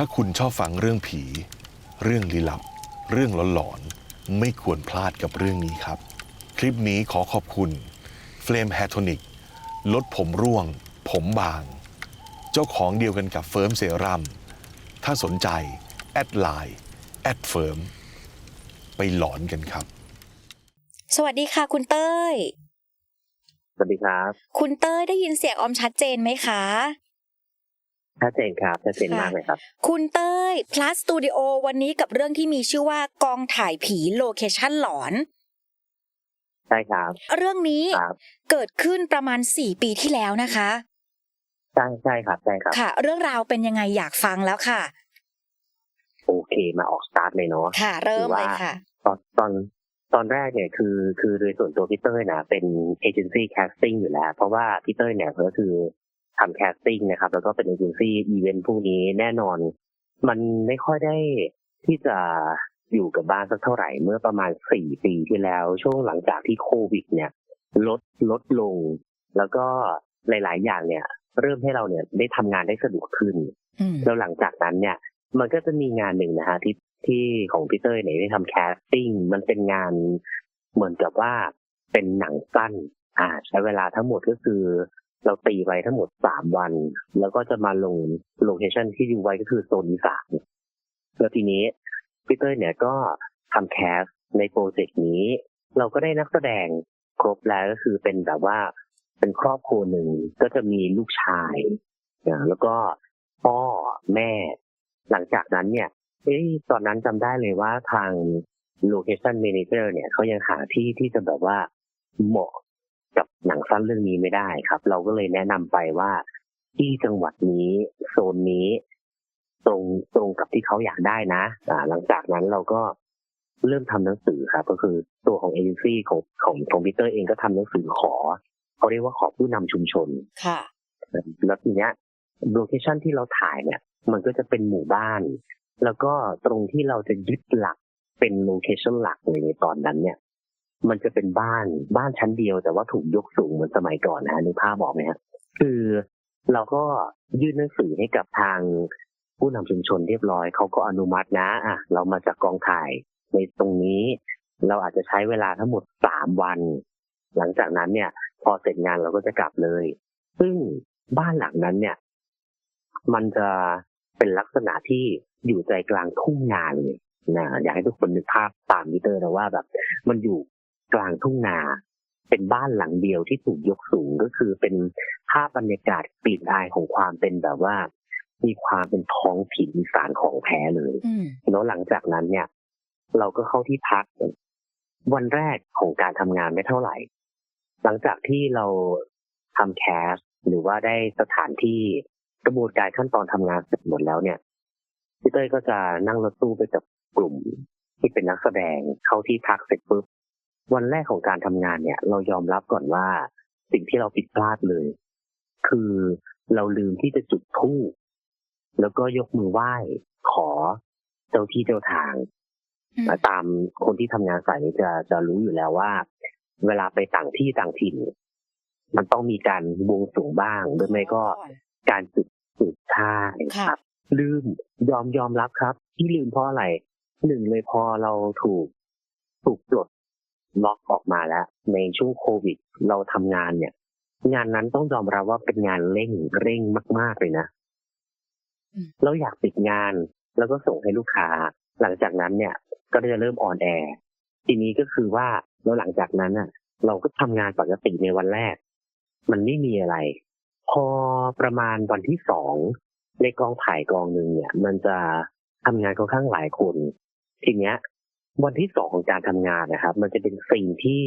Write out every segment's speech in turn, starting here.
ถ้าคุณชอบฟังเรื่องผี เรื่องลี้ลับ เรื่องหลอนๆ ไม่ควรพลาดกับเรื่องนี้ครับ คลิปนี้ขอขอบคุณ Flame Hair Tonic ลดผมร่วง ผมบาง เจ้าของเดียวกันกับเฟิร์มเซรั่มถ้าสนใจ แอดไลน์แอดเฟิร์มไปหลอนกันครับ สวัสดีค่ะคุณเต้ย สวัสดีครับ คุณเต้ยได้ยินเสียงออมชัดเจนไหมคะ ชัดเจนครับชัดเจนมากเลยครับ คุณเต้ย plus studio วันนี้กับเรื่องที่มีชื่อว่ากองถ่ายผีโลเคชั่นหลอนใช่ครับ เรื่องนี้ครับเกิดขึ้นประมาณ4ปีที่แล้วนะคะใช่ใช่ครับใช่ครับ ค่ะ เรื่องราวเป็นยังไงอยากฟังแล้วค่ะ โอเคมาออกสตาร์ทเลยเนาะค่ะ เริ่มถือว่าเลยค่ะ ตอนตอนตอนแรกเนี่ยคือคือโดยส่วนตัวพี่เต้ยนะเป็นเอเจนซี่แคสติ้งอยู่แล้ว เพราะว่าพี่เต้ยเนี่ยก็คือ ทำแคสติ้งนะครับ แล้วก็เป็นเอเจนซี่อีเวนต์พวกนี้แน่นอน มันไม่ค่อยได้ที่จะอยู่กับบ้านสักเท่าไหร่เมื่อประมาณสี่ปีที่แล้ว ช่วงหลังจากที่โควิด เนี่ย ลดลดลง แล้วก็หลาย ๆ อย่างเนี่ย เริ่มให้เราเนี่ยได้ทำงานได้สะดวกขึ้นอืมแล้วหลังจากนั้นเนี่ย มันก็จะมีงานหนึ่งนะฮะที่ที่ของพี่เต้ยเนี่ยได้ทำแคสติ้งมันเป็นงานเหมือนกับว่าเป็นหนังสั้น อ่า ใช้เวลาทั้งหมดก็คือ เราตีไว้ทั้งหมดสามวัน แล้วก็จะมาลงโลเคชันที่ดูไว้ก็คือโซนอีสานแล้วทีนี้พี่เต้ยเนี่ยก็ทำแคสในโปรเจกต์นี้ เราก็ได้นักแสดงครบแล้วก็คือเป็นแบบว่าเป็นครอบครัวหนึ่งก็จะมีลูกชายอ่าแล้วก็พ่อแม่ หลังจากนั้นเนี่ยเอ้ยตอนนั้นจำได้เลยว่าทาง location manager เนี่ยเขายังหาที่ที่จะแบบว่าเหมาะ กับหนังสั้นเรื่องนี้ไม่ได้ครับ เราก็เลยแนะนำไปว่าที่จังหวัดนี้โซนนี้ ตรงตรงกับที่เขาอยากได้นะ อ่า หลังจากนั้นเราก็เริ่มทำหนังสือครับ ก็คือตัวของเอเจนซี่ของของคอมพิวเตอร์เองก็ทำหนังสือขอเขาเรียกว่าขอผู้นำชุมชน ค่ะแล้วทีเนี้ยโลเคชันที่เราถ่ายเนี่ย มันก็จะเป็นหมู่บ้าน แล้วก็ตรงที่เราจะยึดหลักเป็นโลเคชันหลักเลยในตอนนั้นเนี่ย มันจะเป็นบ้านบ้านชั้นเดียว แต่ว่าถูกยกสูงเหมือนสมัยก่อนนะนึกภาพบอกไหมครับคือเราก็ยื่นหนังสือให้กับทางผู้นำชุมชนเรียบร้อยเขาก็อนุมัตินะอะเรามาจากกองถ่ายในตรงนี้ เราอาจจะใช้เวลาทั้งหมดสามวัน หลังจากนั้นเนี่ย พอเสร็จงานเราก็จะกลับเลย ซึ่งบ้านหลังนั้นเนี่ย มันจะเป็นลักษณะที่อยู่ใจกลางทุ่งนาเลยนะอยากให้ทุกคนนึกภาพตามมิเตอร์นะว่าแบบ มันอยู่ กลางทุ่งนา เป็นบ้านหลังเดียวที่ถูกยกสูงก็คือเป็นภาพบรรยากาศกลิ่นอายของความเป็นแบบว่า มีความเป็นท้องถิ่นอีสานของแท้เลยอืมแล้วหลังจากนั้นเนี่ย เราก็เข้าที่พัก วันแรกของการทำงานไม่เท่าไหร่ หลังจากที่เราทำแคสหรือว่าได้สถานที่กระบวนการขั้นตอนทำงานเสร็จหมดแล้วเนี่ยพี่เต้ยก็จะนั่งรถตู้ไปกับกลุ่มที่เป็นนักแสดงเข้าที่พักเสร็จปุ๊บ วันแรกของการทำงานเนี่ย เรายอมรับก่อนว่าสิ่งที่เราผิดพลาดเลย คือเราลืมที่จะจุดธูปแล้วก็ยกมือไหว้ขอเจ้าที่เจ้าทางอืมตามคนที่ทำงานสายนี้จะจะรู้อยู่แล้วว่า เวลาไปต่างที่ต่างถิ่น มันต้องมีการบวงสรวงบ้างหรือไม่ก็การจุดจุดท่าครับ ลืมยอมยอมรับครับ ที่ลืมเพราะอะไรหนึ่งเลยพอเราถูกถูกปลด ล็อกออกมาแล้ว ในช่วงโควิด เราทำงานเนี่ย งานนั้นต้องยอมรับว่าเป็นงานเร่งเร่งมาก ๆเลยนะอืมเราอยากปิดงานแล้วก็ส่งให้ลูกค้า หลังจากนั้นเนี่ย ก็จะเริ่มออนแอร์ทีนี้ก็คือว่าแล้วหลังจากนั้นอะ เราก็ทำงานปกติในวันแรก มันไม่มีอะไร พอประมาณวันที่สองในกองถ่ายกองหนึ่งเนี่ย มันจะทำงานค่อนข้างหลายคน ทีเนี้ย วันที่สองของการทำงานนะครับ มันจะเป็นซีนที่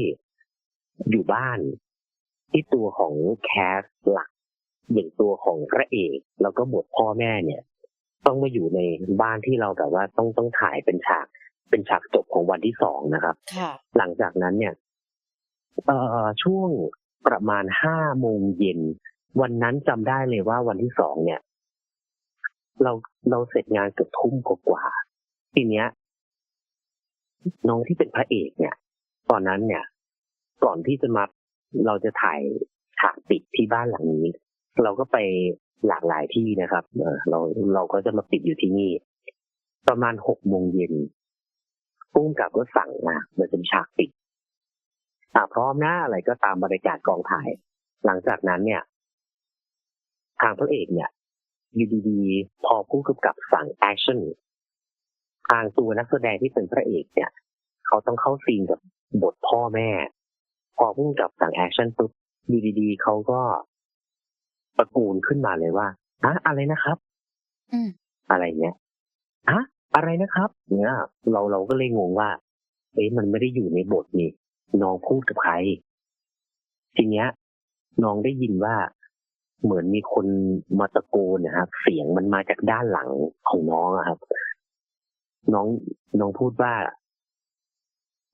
อยู่บ้านที่ตัวของแคสหลักอย่างตัวของพระเอกแล้วก็บทพ่อแม่เนี่ย ต้องมาอยู่ในบ้านที่เราแบบว่าต้องต้องถ่ายเป็นฉาก เป็นฉากจบของวันที่สองนะครับค่ะหลังจากนั้นเนี่ยเอ่อช่วงประมาณห้าโมงเย็น วันนั้นจำได้เลยว่าวันที่สองเนี่ย เราเราเสร็จงานเกือบทุ่มกว่าๆทีเนี้ย น้องที่เป็นพระเอกเนี่ย ตอนนั้นเนี่ย ก่อนที่จะมาเราจะถ่ายฉากปิดที่บ้านหลังนี้ เราก็ไปหลากหลายที่นะครับเราเราก็จะมาปิดอยู่ที่นี่ ประมาณหกโมงเย็นพุ่งกับก็สั่งมามันเป็นฉากปิดอะพร้อมนะอะไรก็ตามบรรยากาศกองถ่าย หลังจากนั้นเนี่ย ทางพระเอกเนี่ยอยู่ดีๆพอผู้กำกับสั่งแอคชั่น ทางตัวนักแสดงที่เป็นพระเอกเนี่ย เขาต้องเข้าซีนกับบทพ่อแม่ พอผู้กำกับสั่งแอคชั่นปุ๊บอยู่ดีๆเขาก็ตะโกูลขึ้นมาเลยว่าอะอะไรนะครับ อืมอะไรเงี้ยฮะอะไรนะครับเนี่ยเราเราก็เลยงงว่าเอ๊ะมันไม่ได้อยู่ในบทนี่น้องพูดกับใครทีเนี้ยน้องได้ยินว่าเหมือนมีคนมาตะโกนนะครับ เสียงมันมาจากด้านหลังของน้องอะครับ น้องน้องพูดว่า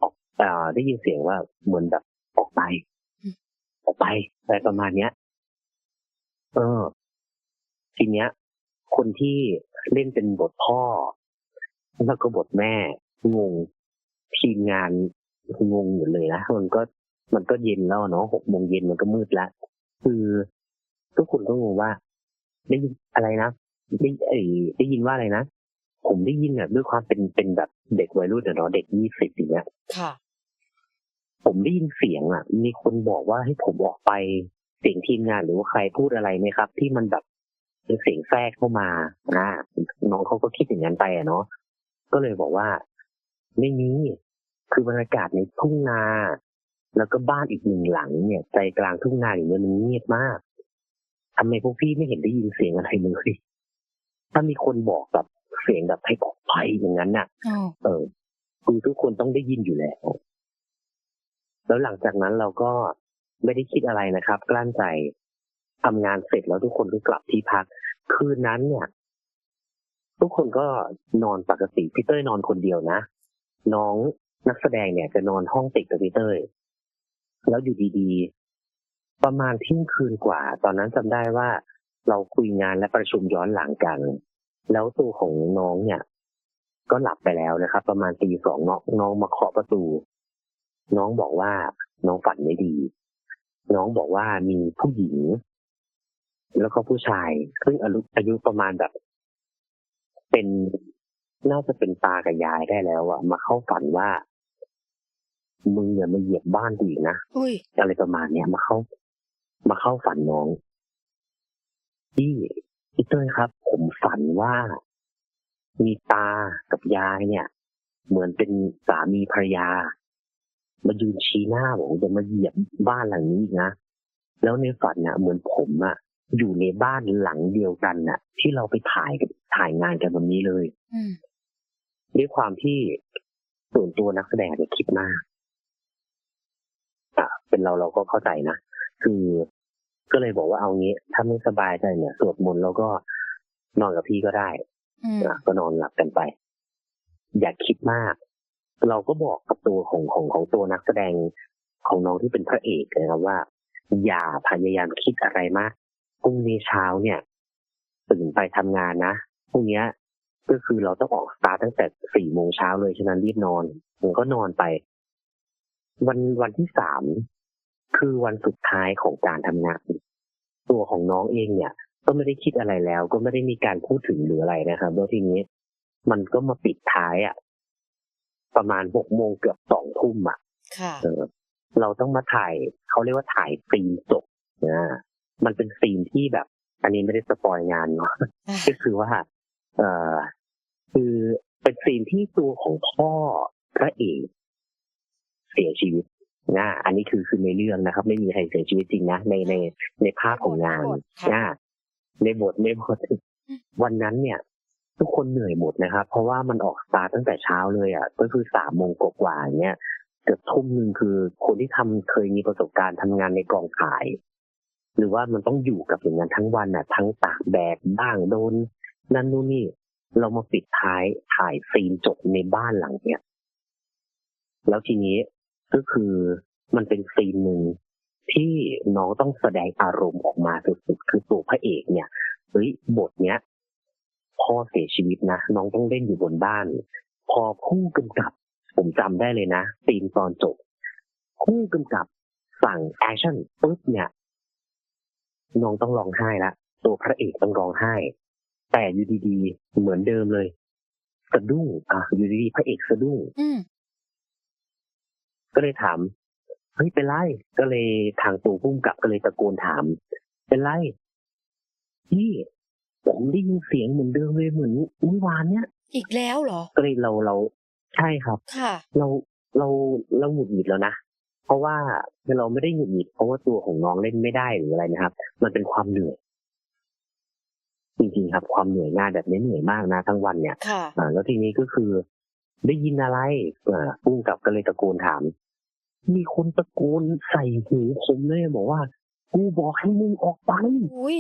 ออกอ่าได้ยินเสียงว่าเหมือนแบบออกไป ออกไปอะไรประมาณเนี้ย เออ ทีเนี้ย คนที่เล่นเป็นบทพ่อ แล้วก็บทแม่ งง ทีมงานงงหมดเลยนะมันก็มันก็เย็นแล้วเนาะหกโมงเย็นมันก็มืดแล้วคือทุกคนก็งงว่า ได้ยินอะไรนะได้เอ้ได้ยินว่าอะไรนะ ผมได้ยินแบบด้วยความเป็นเป็นแบบเด็กวัยรุ่นอะเนาะเด็กยี่สิบอย่างเงี้ยค่ะ ผมได้ยินเสียงอะ มีคนบอกว่าให้ผมออกไปเสียงทีมงานหรือว่าใครพูดอะไรไหมครับ ที่มันแบบเป็นเสียงแทรกเข้ามาอ่าน้องเขาก็คิดอย่างนั้นไปอะเนาะก็เลยบอกว่า ไม่มีคือบรรยากาศในทุ่งนา แล้วก็บ้านอีกหนึ่งหลังเนี่ยใจกลางทุ่งนาอย่างเงี้ยมันเงียบมากทำไมพวกพี่ไม่เห็นได้ยินเสียงอะไรเลยถ้ามีคนบอกแบบ เสียงแบบให้ออกไปอย่างนั้นน่ะอ๋อเออคือทุกคนต้องได้ยินอยู่แล้ว แล้วหลังจากนั้นเราก็ไม่ได้คิดอะไรนะครับ กลั้นใจทำงานเสร็จแล้วทุกคนก็กลับที่พัก คืนนั้นเนี่ย ทุกคนก็นอนปกติพี่เต้ยนอนคนเดียวนะ น้องนักแสดงเนี่ย จะนอนห้องติดกับพี่เต้ยแล้วอยู่ดีๆ ประมาณเที่ยงคืนกว่า ตอนนั้นจำได้ว่าเราคุยงานและประชุมย้อนหลังกัน แล้วตัวของน้องเนี่ย ก็หลับไปแล้วนะครับ ประมาณตีสองน้องน้องมาเคาะประตู น้องบอกว่าน้องฝันไม่ดี น้องบอกว่ามีผู้หญิง แล้วก็ผู้ชายซึ่งอายุอายุประมาณแบบ เป็นน่าจะเป็นตากับยายได้แล้วอะมาเข้าฝันว่ามึงอย่ามาเหยียบบ้านกูอีกนะอุ้ยอะไรประมาณเนี้ยมาเข้า มาเข้าฝันน้องพี่ พี่เต้ยครับ ผมฝันว่า มีตากับยายเนี่ย เหมือนเป็นสามีภรรยามายืนชี้หน้าบอกว่าจะมาเหยียบบ้านหลังนี้อีกนะแล้วในฝันน่ะ เหมือนผมอะอยู่ในบ้านหลังเดียวกันน่ะ ที่เราไปถ่ายกับถ่ายงานกันวันนี้เลยอืมด้วยความที่ส่วนตัวนักแสดงเนี่ยคิดมากอะเป็นเราเราก็เข้าใจนะคือ ก็เลยบอกว่าเอางี้ ถ้าไม่สบายใจเนี่ยสวดมนต์แล้วก็นอนกับพี่ก็ได้อืมอะก็นอนหลับกันไป อย่าคิดมาก เราก็บอกกับตัวของของของตัวนักแสดงของน้องที่เป็นพระเอกนะครับว่า อย่าพยายามคิดอะไรมากพรุ่งนี้เช้าเนี่ยตื่นไปทำงานนะพรุ่งเนี้ยก็คือเราต้องออกสตาร์ทตั้งแต่สี่โมงเช้าเลยฉะนั้นรีบนอนผมก็นอนไป วันวันที่สาม คือวันสุดท้ายของการทำงาน ตัวของน้องเองเนี่ย ก็ไม่ได้คิดอะไรแล้ว ก็ไม่ได้มีการพูดถึงหรืออะไรนะครับแล้วทีนี้ มันก็มาปิดท้ายอะ่ะ ประมาณหกโมงเกือบสองทุ่มอะค่ะเออเราต้องมาถ่ายเขาเรียกว่าถ่ายซีนจบนะมันเป็นซีนที่แบบ อันนี้ไม่ได้สปอยงานเนาะก็คือว่า เอ่อคือเป็นซีนที่ตัวของพ่อพระเอกเสียชีวิต นะอันนี้คือคือในเรื่องนะครับ ไม่มีใครเสียชีวิตจริงนะในในในภาพของงานในบทค่ะนะในบทในบทวันนั้นเนี่ย ทุกคนเหนื่อยหมดนะครับ เพราะว่ามันออกสตาร์ทตั้งแต่เช้าเลยอะก็คือสามโมงกว่าๆอย่างเงี้ยเกือบทุ่มหนึ่งคือคนที่ทำเคยมีประสบการณ์ทำงานในกองถ่าย หรือว่ามันต้องอยู่กับอย่างนั้นทั้งวันอะ ทั้งตากแดดบ้างโดนนั่นนู่นนี่เรามาปิดท้ายถ่ายซีนจบในบ้านหลังเนี้ยแล้วทีนี้ ก็คือมันเป็นซีนหนึ่งที่น้องต้องแสดงอารมณ์ออกมาสุดๆคือตัวพระเอกเนี่ยเฮ้ยบทเนี้ยพ่อเสียชีวิตนะน้องต้องเล่นอยู่บนบ้าน พอผู้กำกับ ผมจำได้เลยนะซีนตอนจบผู้กำกับสั่งแอคชั่นปุ๊บเนี่ยน้องต้องร้องไห้ละตัวพระเอกต้องร้องไห้ แต่อยู่ดีๆ เหมือนเดิมเลย สะดุ้งอะอยู่ดีๆพระเอกสะดุ้ง ก็เลยถามเฮ้ยเป็นไรก็เลยทางตัวพุ่มกับก็เลยตะโกนถาม เป็นไรพี่ผมได้ยินเสียงเหมือนเดิมเลยเหมือนเมื่อวานเนี้ยอีกแล้วเหรอก็เลยเราเราใช่ครับ ค่ะ เราเราเราหงุดหงิดแล้วนะเพราะว่าเราไม่ได้หงุดหงิดเพราะว่าตัวของน้องเล่นไม่ได้หรืออะไรนะครับ มันเป็นความเหนื่อยจริงๆครับ ความเหนื่อยงานแบบนี้เหนื่อยมากนะทั้งวันเนี่ยค่ะอ่าแล้วทีนี้ก็คือได้ยินอะไรอ่าพุ่งกับก็เลยตะโกนถาม มีคนตะโกนใส่หูผมเลยบอกว่า กูบอกให้มึงออกไปอุ้ย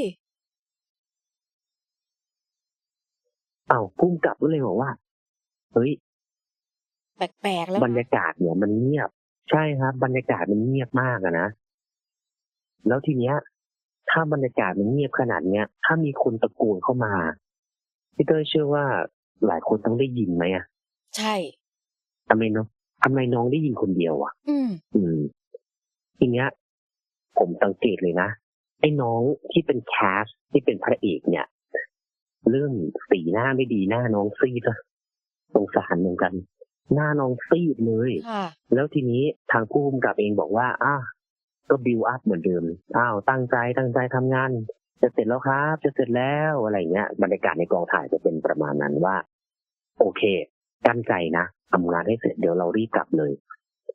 อ้าวพุ่งกับก็เลยบอกว่า เฮ้ย แปลกๆแล้วบรรยากาศเนี่ยมันเงียบ ใช่ครับ บรรยากาศมันเงียบมากอะนะ แล้วทีเนี้ย ถ้าบรรยากาศมันเงียบขนาดเนี้ย ถ้ามีคนตะโกนเข้ามาพี่เต้ยเชื่อว่าหลายคนต้องได้ยินไหมอะใช่ทำไมน้อง ทำไมน้องได้ยินคนเดียวอะอืม อืมทีเนี้ย ผมสังเกตเลยนะไอ้น้องที่เป็นแคสที่เป็นพระเอกเนี่ย เรื่องสีหน้าไม่ดีหน้าน้องซีดอะสงสารเหมือนกัน หน้าน้องซีดเลยค่ะแล้วทีนี้ทางผู้กำกับเองบอกว่าอะก็บิวอัพเหมือนเดิมอ้าวตั้งใจตั้งใจทำงาน จะเสร็จแล้วครับ จะเสร็จแล้วอะไรเงี้ยบรรยากาศในกองถ่ายจะเป็นประมาณนั้นว่า โอเค ตั้งใจนะทำงานให้เสร็จเดี๋ยวเรารีบกลับเลย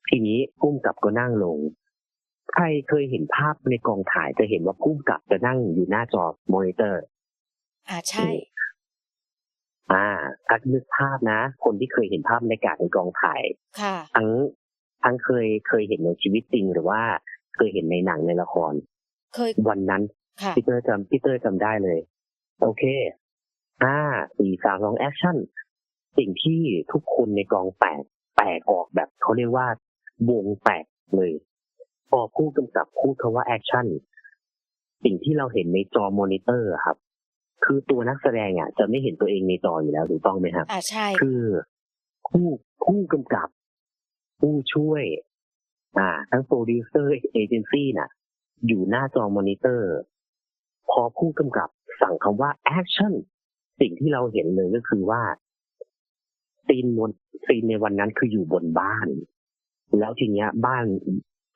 ทีนี้ผู้กำกับก็นั่งลง ใครเคยเห็นภาพในกองถ่ายจะเห็นว่าผู้กำกับจะนั่งอยู่หน้าจอมอนิเตอร์ อ่าใช่ อ่าถ้านึกภาพนะ คนที่เคยเห็นภาพบรรยากาศในกองถ่าย ค่ะ ทั้งทั้งเคยเคยเห็นในชีวิตจริงหรือว่าเคยเห็นในหนังในละคร เคยวันนั้นค่ะพี่เตอร์จำพี่เตอร์จำได้เลย โอเคห้าสี่สามสองแอคชั่น สิ่งที่ทุกคนในกองแตกแตกออกแบบเขาเรียกว่าวงแตกเลย พอผู้กำกับพูดคำว่าแอคชั่นสิ่งที่เราเห็นในจอมอนิเตอร์อะครับ คือตัวนักแสดงอะ จะไม่เห็นตัวเองในจออยู่แล้วถูกต้องไหมครับอ่าใช่ คือผู้ผู้กำกับ ผู้ช่วย อ่า ทั้งโปรดิวเซอร์เอเจนซี่น่ะ อยู่หน้าจอมอนิเตอร์ พอผู้กำกับสั่งคำว่าแอคชั่นสิ่งที่เราเห็นเลยก็คือว่า ซีนบนซีนในวันนั้นคืออยู่บนบ้าน แล้วทีเนี้ยบ้าน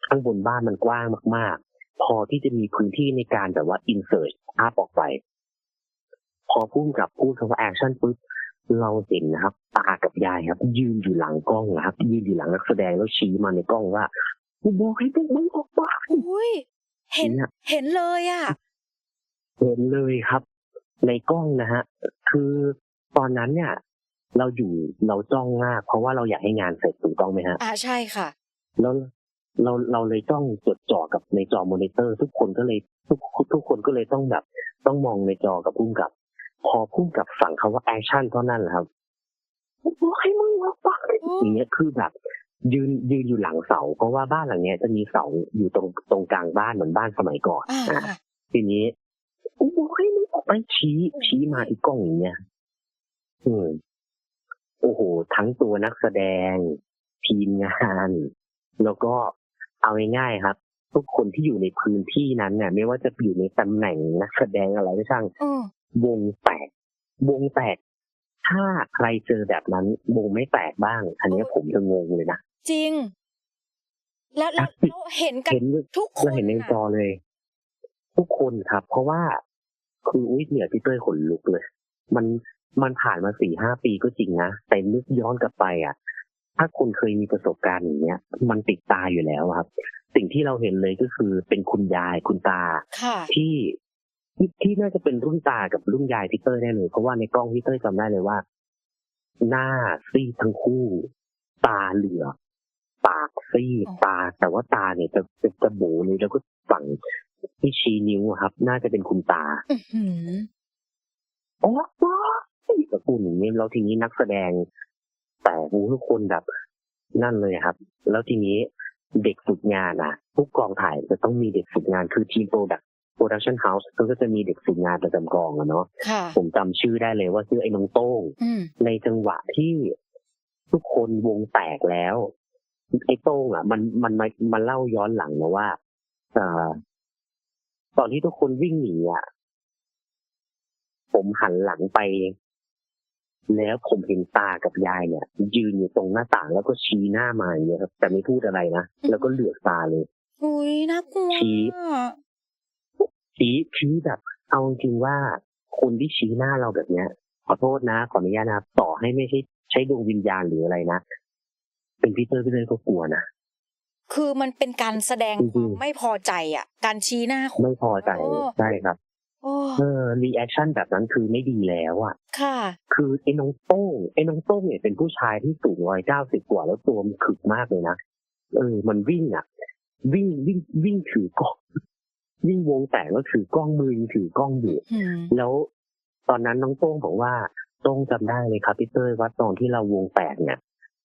ข้างบนบ้านมันกว้างมาก ๆ พอที่จะมีพื้นที่ในการแบบว่าอินเสิร์ตภาพออกไป พอผู้กำกับพูดคำว่าแอคชั่นปุ๊บเราเห็นนะครับตากับยายครับ ยืนอยู่หลังกล้องนะครับ ยืนอยู่หลังนักแสดงแล้วชี้มาในกล้องว่ากูบอกให้พวกมึงออกมาอุ้ยเห็นเนี่ยเห็นเลยอะเห็นเลยครับ ในกล้องนะฮะ คือตอนนั้นเนี่ย เราอยู่เราจ้องมาก เพราะว่าเราอยากให้งานเสร็จถูกต้องไหมฮะอ่าใช่ค่ะแล้วเราเราเลยจ้องจดจ่อกับในจอมอนิเตอร์ ทุกคนก็เลยทุกทุกคนก็เลยต้องแบบ ต้องมองในจอกับพุ่มกับ พอพุ่มกับสั่งคาว่าแอคชั่นเท่านั้นแหละครับบอกให้มึงออกไปอืมอย่างเงี้ยคือแบบ ยืนยืนอยู่หลังเสา เพราะว่าบ้านหลังเนี้ยจะมีเสาอยู่ตรงตรงกลางบ้านเหมือนบ้านสมัยก่อนอ่านะค่ะทีนี้กูบอกให้มึงออกไปชี้ชี้มาที่กล้องอย่างเงี้ยอืม โอ้โห ทั้งตัวนักแสดง ทีมงาน แล้วก็เอาง่ายๆครับ ทุกคนที่อยู่ในพื้นที่นั้นเนี่ย ไม่ว่าจะอยู่ในตำแหน่งนักแสดงอะไรก็ช่างอืมวงแตก วงแตก ถ้าใครเจอแบบนั้น วงไม่แตกบ้าง อันเนี้ยผมจะงงเลยนะจริง แล้วแล้วแล้วเห็นกันเห็นทุกคเรานเห็นในจออะเลย ทุกคนครับ เพราะว่าคืออุ้ยเนี่ยพี่เต้ยขนลุกเลย มัน มันผ่านมาสี่ห้าปีก็จริงนะแต่นึกย้อนกลับไปอะ ถ้าคุณเคยมีประสบการณ์อย่างเงี้ย มันติดตาอยู่แล้วครับ สิ่งที่เราเห็นเลยก็คือเป็นคุณยายคุณตาค่ะที่ที่ที่น่าจะเป็นรุ่นตากับรุ่นยายพี่เต้ยได้เลยเพราะว่าในกล้องพี่เต้ยจำได้เลยว่า หน้าซีดทั้งคู่ ตาเหลือกปากซีดอ๋อตา แต่ว่าตาเนี่ยจะจะจะโบเลยแล้วก็ฝั่งที่ชี้นิ้วอะครับ น่าจะเป็นคุณตาอื้อ หืออ๋อว้าตะกูลอย่างนี้แล้วทีนี้นักแสดง แต่หูทุกคนแบบนั่นเลยครับ แล้วทีนี้เด็กฝึกงานอะทุกกองถ่ายจะต้องมีเด็กฝึกงานคือทีมโปรดักโปรดักชันเฮาส์ก็จะมีเด็กฝึกงานประจำกองอะเนาะค่ะผมจำชื่อได้เลยว่าชื่อไอ้น้องโต้งอืมในจังหวะที่ทุกคนวงแตกแล้ว ไอ้โต้งอะ มันมันมันมันเล่าย้อนหลังนะว่าเอ่อตอนที่ทุกคนวิ่งหนีอะผมหันหลังไป แล้วผมเห็นตากับยายเนี่ย ยืนอยู่ตรงหน้าต่างแล้วก็ชี้หน้ามาอย่างเงี้ยครับ แต่ไม่พูดอะไรนะ แล้วก็เหลือกตาเลยอุ้ยน่ากลัวชี้ชี้ชี้แบบ เอาจริงๆว่าคนที่ชี้หน้าเราแบบเนี้ย ขอโทษนะขออนุญาตนะต่อให้ไม่ใช่ใช้ดวงวิญญาณหรืออะไรนะเป็นพี่เตอร์พี่เตอร์ก็กลัวนะคือมันเป็นการแสดงจริงๆความไม่พอใจอะ การชี้หน้าคนไม่พอใจโอ้ใช่ครับโอ้ เออรีแอคชั่นแบบนั้นคือไม่ดีแล้วอะ ค่ะ คือไอ้น้องโต้งไอ้น้องโต้งเนี่ยเป็นผู้ชายที่สูงร้อยเก้าสิบกว่าแล้วตัวมันขึกมากเลยนะ เออ มันวิ่งอะ วิ่งวิ่งวิ่งถือกล้อง วิ่งวงแตกแล้วถือกล้องมือยังถือกล้องอยู่อืมแล้วตอนนั้นน้องโต้งบอกว่าโต้งจำได้เลยครับพี่เต้ยว่าตอนที่เราวงแตกเนี่ย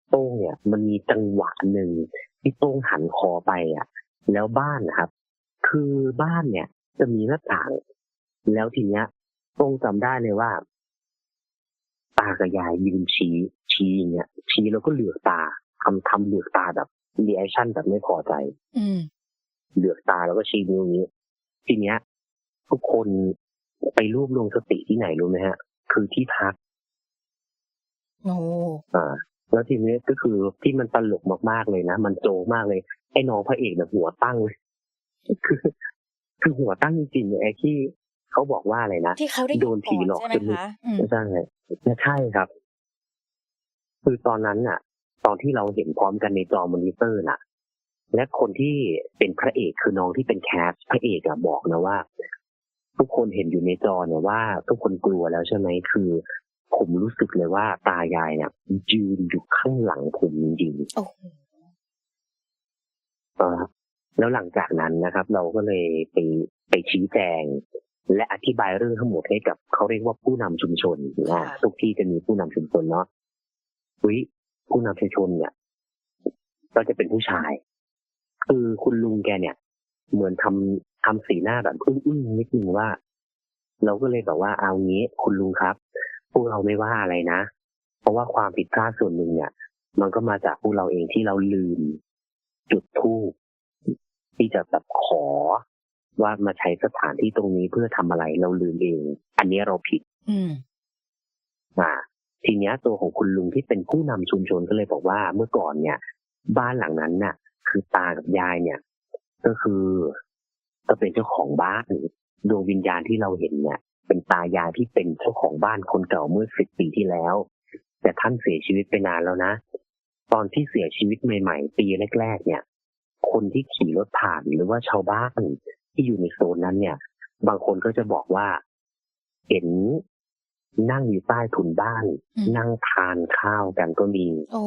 โต้งเนี่ย มันมีจังหวะหนึ่งที่โต้งหันคอไปอะ แล้วบ้านนะครับ คือบ้านเนี่ย จะมีหน้าต่าง แล้วทีเนี้ยโต้งจำได้เลยว่า ตากับยายยืนชี้ชี้อย่างเงี้ยชี้แล้วก็เหลือกตาทำทำเหลือกตาแบบรีแอคชั่นแบบไม่พอใจ อืมเหลือกตาแล้วก็ชี้นิ้วอย่างนี้ ทีเนี้ย ทุกคนไปรวบรวมสติที่ไหนรู้ไหมฮะ คือที่พักโอ้อ่า แล้วทีนี้ก็คือที่มันตลกมากๆเลยนะมันโจมากเลยไอ้น้องพระเอกเนี่ยหัวตั้งเลยคือคือหัวตั้งจริงๆเนี่ยไอ้ที่ เขาบอกว่าอะไรนะที่เขาได้ยิโดนผีหลอกใช่ไหมจนคะอืมไม่ใช่ไม่ใช่ครับ คือตอนนั้นน่ะ ตอนที่เราเห็นพร้อมกันในจอมอนิเตอร์น่ะ และคนที่เป็นพระเอกคือน้องที่เป็นแคสพระเอกอะบอกนะว่า ทุกคนเห็นอยู่ในจอเนี่ยว่า ทุกคนกลัวแล้วใช่ไหมคือผมรู้สึกเลยว่าตายายเนี่ยยืนอยู่ข้างหลังผมจริงโอ้โหๆเออแล้วหลังจากนั้นนะครับ เราก็เลยไปไปชี้แจง และอธิบายเรื่องทั้งหมดให้กับเขาเรียกว่าผู้นำชุมชนนะทุกที่จะมีผู้นำชุมชนเนาะวิผู้นำชุมชนเนี่ยก็จะเป็นผู้ชาย คือคุณลุงแกเนี่ย เหมือนทำทำสีหน้าแบบอึ้งๆนิดนึงว่า เราก็เลยแบบว่าเอางี้คุณลุงครับ พวกเราไม่ว่าอะไรนะ เพราะว่าความผิดพลาดส่วนหนึ่งเนี่ย มันก็มาจากพวกเราเองที่เราลืม จุดธูปที่จะแบบขอ ว่ามาใช้สถานที่ตรงนี้เพื่อทำอะไรเราลืมเอง อันนี้เราผิด อืมอ่าทีเนี้ยตัวของคุณลุงที่เป็นผู้นำชุมชนก็เลยบอกว่าเมื่อก่อนเนี่ย บ้านหลังนั้นน่ะ คือตากับยายเนี่ย ก็คือก็เป็นเจ้าของบ้านดวงวิญญาณที่เราเห็นเนี่ย เป็นตายายที่เป็นเจ้าของบ้านคนเก่าเมื่อสิบปีที่แล้ว แต่ท่านเสียชีวิตไปนานแล้วนะ ตอนที่เสียชีวิตใหม่ ๆ ปีแรก ๆ เนี่ย คนที่ขี่รถผ่านหรือว่าชาวบ้าน ที่อยู่ในโซนนั้นเนี่ย บางคนก็จะบอกว่าเห็นนั่งอยู่ใต้ถุนบ้านอืมนั่งทานข้าวกันก็มีโอ้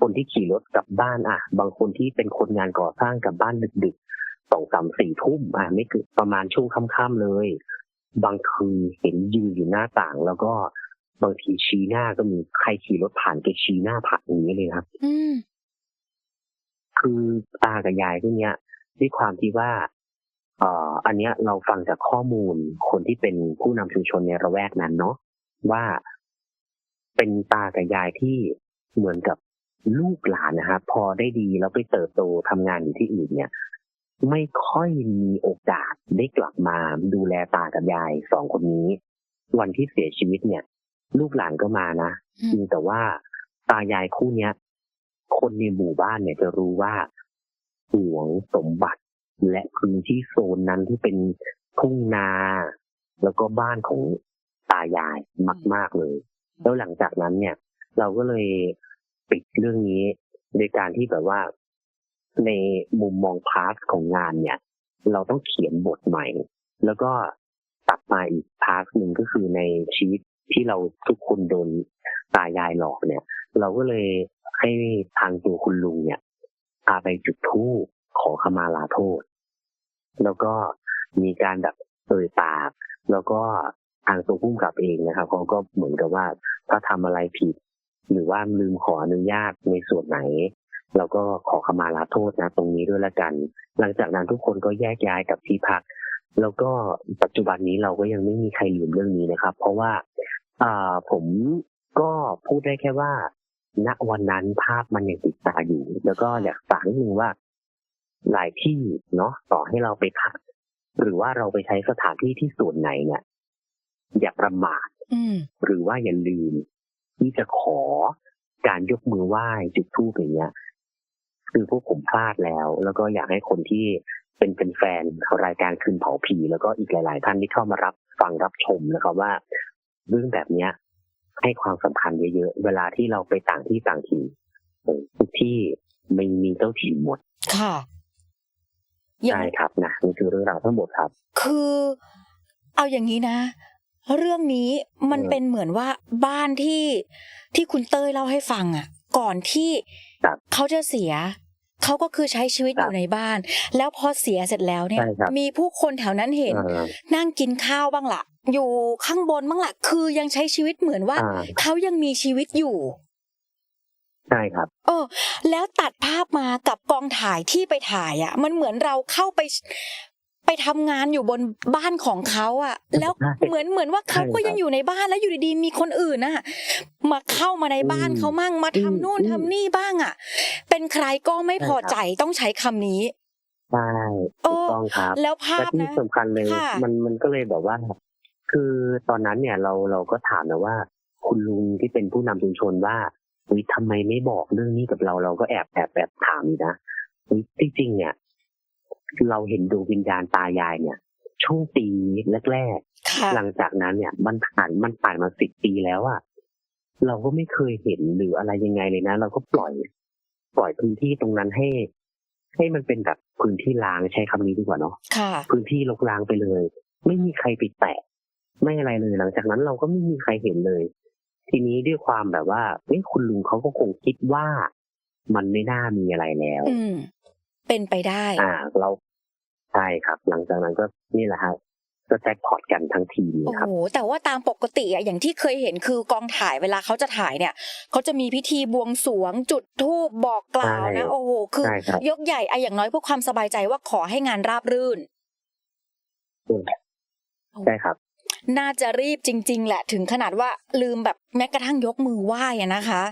คนที่ขี่รถกลับบ้านอะ บางคนที่เป็นคนงานก่อสร้างกลับบ้านดึกๆสองสามสี่ทุ่มอะไม่เกินประมาณช่วงค่ำๆเลย บางคืนเห็นยืนอยู่หน้าต่าง แล้วก็บางทีชี้หน้าก็มีใครขี่รถผ่านแกชี้หน้าผ่านอย่างนี้เลยครับอืมคือตากับยายพวกเนี้ย ด้วยความที่ว่าเอ่ออันเนี้ยเราฟังจากข้อมูลคนที่เป็นผู้นำชุมชนในระแวกนั้นเนาะว่าเป็นตากับยายที่เหมือนกับลูกหลานนะครับพอได้ดีแล้วไปเติบโตทำงานอยู่ที่อื่นเนี่ย ไม่ค่อยมีโอกาสได้กลับมาดูแลตากับยายสองคนนี้ วันที่เสียชีวิตเนี่ย ลูกหลานก็มานะอืมจริงแต่ว่าตายายคู่เนี้ย คนในหมู่บ้านเนี่ยจะรู้ว่า หวงสมบัติ และพื้นที่โซนนั้นที่เป็นทุ่งนา แล้วก็บ้านของตายายมาก ๆเลย แล้วหลังจากนั้นเนี่ย เราก็เลยปิดเรื่องนี้โดยการที่แบบว่าในมุมมองพาร์ทของงานเนี่ย เราต้องเขียนบทใหม่ แล้วก็ตัดมาอีกพาร์ทหนึ่งก็คือในชีวิตที่เราทุกคนโดนตายายหลอกเนี่ย เราก็เลยให้ทางตัวคุณลุงเนี่ย พาไปจุดธูปขอขมาลาโทษ แล้วก็มีการแบบเอ่ยปาก แล้วก็ทางตัวผู้กำกับเองนะครับเขาก็เหมือนกับว่าถ้าทำอะไรผิด หรือว่าลืมขออนุญาตในส่วนไหนเราก็ขอขมาลาโทษนะ ตรงนี้ด้วยละกัน หลังจากนั้นทุกคนก็แยกย้ายกับที่พัก แล้วก็ปัจจุบันนี้เราก็ยังไม่มีใครลืมเรื่องนี้นะครับ เพราะว่าอ่าผมก็พูดได้แค่ว่า ณวันนั้นภาพมันยังติดตาอยู่ แล้วก็อยากฝากนิดนึงว่า หลายที่เนาะต่อให้เราไปพักหรือว่าเราไปใช้สถานที่ที่ส่วนไหนเนี่ย อย่าประมาทอืมหรือว่าอย่าลืม ที่จะขอการยกมือไหว้จุดธูปอย่างเงี้ยคือพวกผมพลาดแล้ว แล้วก็อยากให้คนที่เป็นเป็นแฟนของรายการคืนเผาผีแล้วก็อีกหลาย ๆ ท่านที่เข้ามารับฟังรับชมนะครับว่า เรื่องแบบเนี้ย ให้ความสำคัญเยอะๆ เวลาที่เราไปต่างที่ต่างถิ่นเออทุกที่ไม่มีเจ้าถิ่นหมด ค่ะอย่างใช่ครับนะนี่คือเรื่องราวทั้งหมดครับ คือ เอาอย่างนี้นะ เรื่องนี้มันเออเป็นเหมือนว่าบ้านที่ที่คุณเต้ยเล่าให้ฟังอะ ก่อนที่ครับเขาจะเสียเขาก็คือใช้ชีวิตครัอบยู่ในบ้าน แล้วพอเสียเสร็จแล้วเนี่ยใช่ครับมีผู้คนแถวนั้นเห็นเออนั่งกินข้าวบ้างละ่ะ อยู่ข้างบนบ้างละ่ะคือยังใช้ชีวิตเหมือนว่า อ่า เขายังมีชีวิตอยู่ ใช่ครับ เออ แล้วตัดภาพมากับกองถ่ายที่ไปถ่ายอะ่ะ มันเหมือนเราเข้าไป ไปทำงานอยู่บนบ้านของเขาอะ่ะ แล้วใช่เหมือนเหมือนว่าเขาใช่ก็ครับยังอยู่ในบ้านแล้วอยู่ดีๆมีคนอื่นน่ะ มาเข้ามาในบ้านอืมเขามั่งมาทำอืมนู่นอืมทำนี่บ้างอะ่ะ เป็นใครก็ไม่ใช่พอครับ ใจต้องใช้คำนี้ ใช่เอถูกอ ต้องครับแล้วภาและพที่นะ สำคัญเลยค่ะ มันมันก็เลยแบบว่า คือตอนนั้นเนี่ยเราเราก็ถามนะว่า คุณลุงที่เป็นผู้นำชุมชนว่าอุ๊ยทำไมไม่บอกเรื่องนี้กับเราเราก็แอบแอบแอบถามอยู่นะอุ๊ยที่จริงเนี่ยเราเห็นดวงวิญญาณตายายเนี่ย ช่วงปีแรกค่ะๆหลังจากนั้นเนี่ย มันผ่านมันผ่านมาสิบปีแล้วอะเราก็ไม่เคยเห็นหรืออะไรยังไงเลยนะ เราก็ปล่อย ปล่อยพื้นที่ตรงนั้นให้ ให้มันเป็นแบบพื้นที่ล้างใช้คำนี้ดีกว่าเนาะค่ะพื้นที่รกร้างไปเลย ไม่มีใครไปแตะ ไม่อะไรเลยหลังจากนั้นเราก็ไม่มีใครเห็นเลย ทีนี้ด้วยความแบบว่าเอ้ยคุณลุงเขาก็คงคิดว่ามันไม่น่ามีอะไรแล้ว อืม เป็นไปได้ อ่า เราใช่ครับ หลังจากนั้นก็นี่แหละฮะก็แจ็คพอตกันทั้งทีมเลโอ้ยคโหรับแต่ว่าตามปกติอะอย่างที่เคยเห็นคือกองถ่ายเวลาเขาจะถ่ายเนี่ยเขาจะมีพิธีบวงสรวงจุดธูปบอกกล่าวใช่นะโอ้โหคือใช่ครับยกใหญ่อะอย่างน้อยเพื่อความสบายใจว่าขอให้งานราบรื่นใช่ครับ น่าจะรีบจริง ๆ แหละถึงขนาดว่าลืมแบบแม้กระทั่งยกมือไหว้อะนะคะ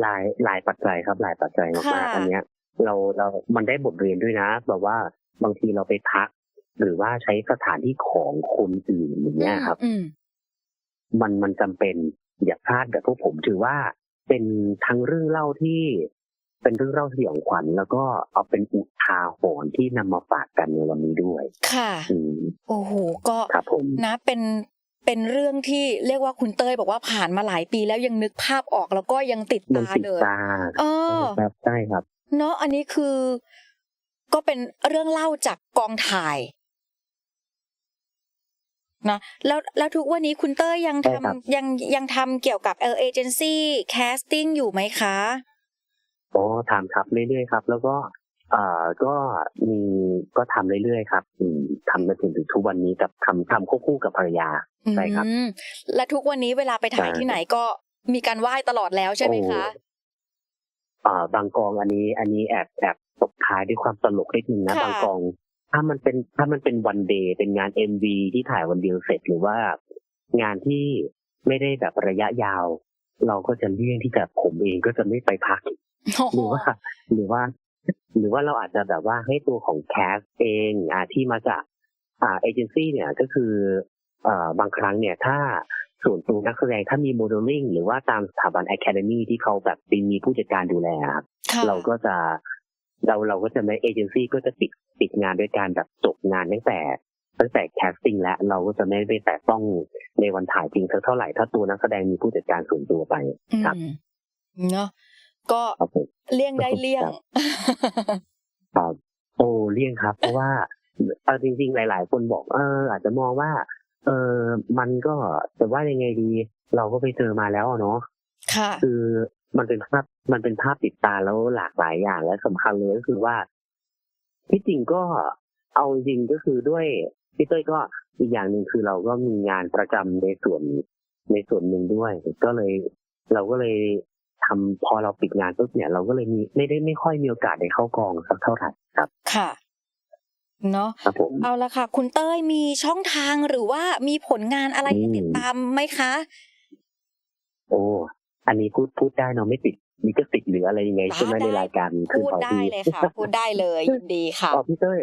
หลายหลายปัจจัยครับ หลายปัจจัยมากค่ะๆอันเนี้ย เราเรามันได้บทเรียนด้วยนะ แบบว่าบางทีเราไปพัก หรือว่าใช้สถานที่ของคนอื่นอย่างเงี้ยครับอืมมันมันจำเป็นอย่าพลาดกับพวกผมถือว่าเป็นทั้งเรื่องเล่าที่ เป็นเรื่องเล่าสยองขวัญแล้วก็เอาเป็นอุทาหรณ์ที่นำมาฝากกันในวันนี้ด้วย ค่ะอืมโอ้โหก็ครับผมนะเป็นเป็นเรื่องที่เรียกว่าคุณเต้ยบอกว่าผ่านมาหลายปีแล้วยังนึกภาพออกแล้วก็ยังติดมันตาติดเลยตาเออครับใช่ครับ เนาะอันนี้คือ ก็เป็นเรื่องเล่าจากกองถ่ายนะแล้วแล้วทุกวันนี้คุณเต้ยยังใช่ครับทำยังยังทำเกี่ยวกับเออเอเจนซี่แคสติ้งอยู่ไหมคะ อ๋อทำครับเรื่อยๆครับ แล้วก็เอ่อก็มีก็ทำเรื่อยๆครับอืมทำมาถึงถึงทุกวันนี้กับทำทำควบคู่กับภรรยาใช่ครับอืมและทุกวันนี้เวลาไปถ่ายใช่ที่ไหนก็มีการไหว้ตลอดแล้วใช่ไหมคะโอ้อ่าบางกองอันนี้ อันนี้แอบแอบตบท้ายด้วยความตลกนิดนึงนะค่ะบางกอง ถ้ามันเป็นถ้ามันเป็นวันเดย์เป็นงานเอ็มวีที่ถ่ายวันเดียวเสร็จหรือว่า งานที่ไม่ได้แบบระยะยาว เราก็จะเลี่ยงที่จะผมเองก็จะไม่ไปพัก หรือว่าหรือว่า หรือว่าเราอาจจะแบบว่าให้ตัวของแคสเองอ่าที่มาจากอ่าเอเจนซี่เนี่ยก็คือเอ่อบางครั้งเนี่ยถ้าส่วนตัวนักแสดงถ้ามีโมเดลลิ่งหรือว่าตามสถาบัน Academy ที่เขาแบบมีผู้จัดการดูแลครับค่ะเราก็จะเราเราก็จะในเอเจนซี่ก็จะปิดปิดงานด้วยการแบบจบงานตั้งแต่ตั้งแต่แคสติ้งแล้วเราก็จะไม่ไปแต่ต้องในวันถ่ายจริงสักเท่าไหร่ถ้าตัวนักแสดงมีผู้จัดการส่วนตัวไปครับอืมเนาะ ก็ครับผมเลี่ยงได้เลี่ยงครับโอ้เลี่ยงครับ เพราะว่าเอาจริง ๆ หลาย ๆ คนบอกเอออาจจะมองว่า เออมันก็แต่ว่ายังไงดี เราก็ไปเจอมาแล้วอะเนาะค่ะคือมันเป็นภาพมันเป็นภาพติดตาแล้วหลากหลายอย่างและสำคัญเลยก็คือว่าที่จริงก็เอาจริงก็คือด้วยพี่เต้ยก็อีกอย่างหนึ่งคือเราก็มีงานประจำในส่วนในส่วนหนึ่งด้วย ก็เลยเราก็เลย ทำพอเราปิดงานปุ๊บเนี่ยเราก็เลยมีไม่ได้ไม่ค่อยมีโอกาสได้เข้ากองสักเท่าไหร่ครับ ค่ะเนาะครับผมเอาละค่ะ คุณเต้ยมีช่องทางหรือว่ามีผลงานอะไรให้อืมติดตามไหมคะ โอ้อันนี้พูดพูดได้เนาะไม่ติดมีก็ติดหรืออะไรยังไงใช่ไหมได้ในรายการพูดได้เลยค่ะ พูดได้เลยยินดีค่ะอ๋อพี่เต้ย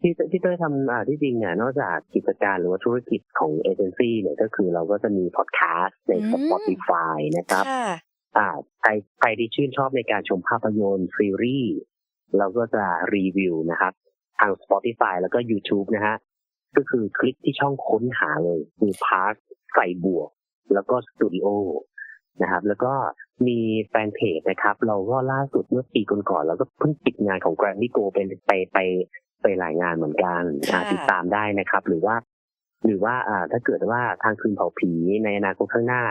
ที่ที่เต้ยทำอ่าที่จริงเนี่ยนอกจากกิจการหรือว่าธุรกิจของเอเจนซี่เนี่ยก็คือเราก็จะมีพอดแคสต์ในอืม Spotify นะครับค่ะ อ่าใครใครที่ชื่นชอบในการชมภาพยนตร์ซีรีส์เราก็จะรีวิวนะครับ ทาง Spotify แล้วก็ YouTube นะฮะก็คือคลิกที่ช่องค้นหาเลยคือพาร์ทใส่บวก แล้วก็สตูดิโอนะครับ แล้วก็มีแฟนเพจนะครับ เราก็ล่าสุดเมื่อปีก่อนๆเราก็เพิ่งปิดงานของ g r a m m y Go ไปไปไปไปหลายงานเหมือนกันอ่าค่ะติดตามได้นะครับ หรือว่า หรือว่าอ่าถ้าเกิดว่าทางคืนเผาผีในอนาคตข้างหน้า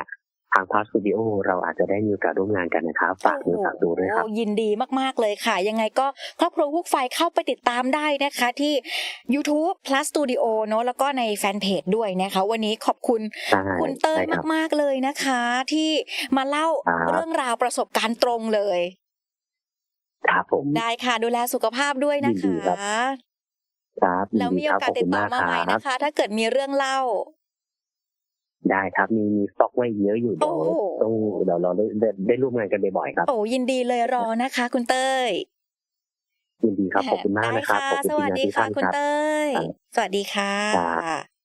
ทางพาร์ทสตูดิโอเราอาจจะได้มีโอกาสร่วมงานกันนะครับฝากเนื้อฝากตัวด้วยครับโอ้ยินดีมากๆเลยค่ะ ยังไงก็ครอบครัวฮุกไฟเข้าไปติดตามได้นะคะที่ YouTube Plus Studio เนอะแล้วก็ในแฟนเพจด้วยนะคะ วันนี้ขอบคุณใช่คุณเต้ยใช่ครับมากๆเลยนะคะ ที่มาเล่าครับเรื่องราวประสบการณ์ตรงเลยครับผมได้ค่ะดูแลสุขภาพด้วยนะยินดีคะครับครับแล้วมีโอกาสติดต่อมาใหม่รับนะคะ ถ้าเกิดมีเรื่องเล่า ได้ครับมีมีสต็อกไว้เยอะอยู่เดี๋ยวโอ้โหต้องเดี๋ยวเราได้ได้ได้ร่วมงานกันบ่อยๆครับ โอ้ยินดีเลยรอนะคะ คุณเต้ยยินดีครับขอบคุณมากนะครับได้ขอบคุณสวัสดีทีมงานทุกค่ะท่านคุณครับเต้ยครับสวัสดีค่ะครับ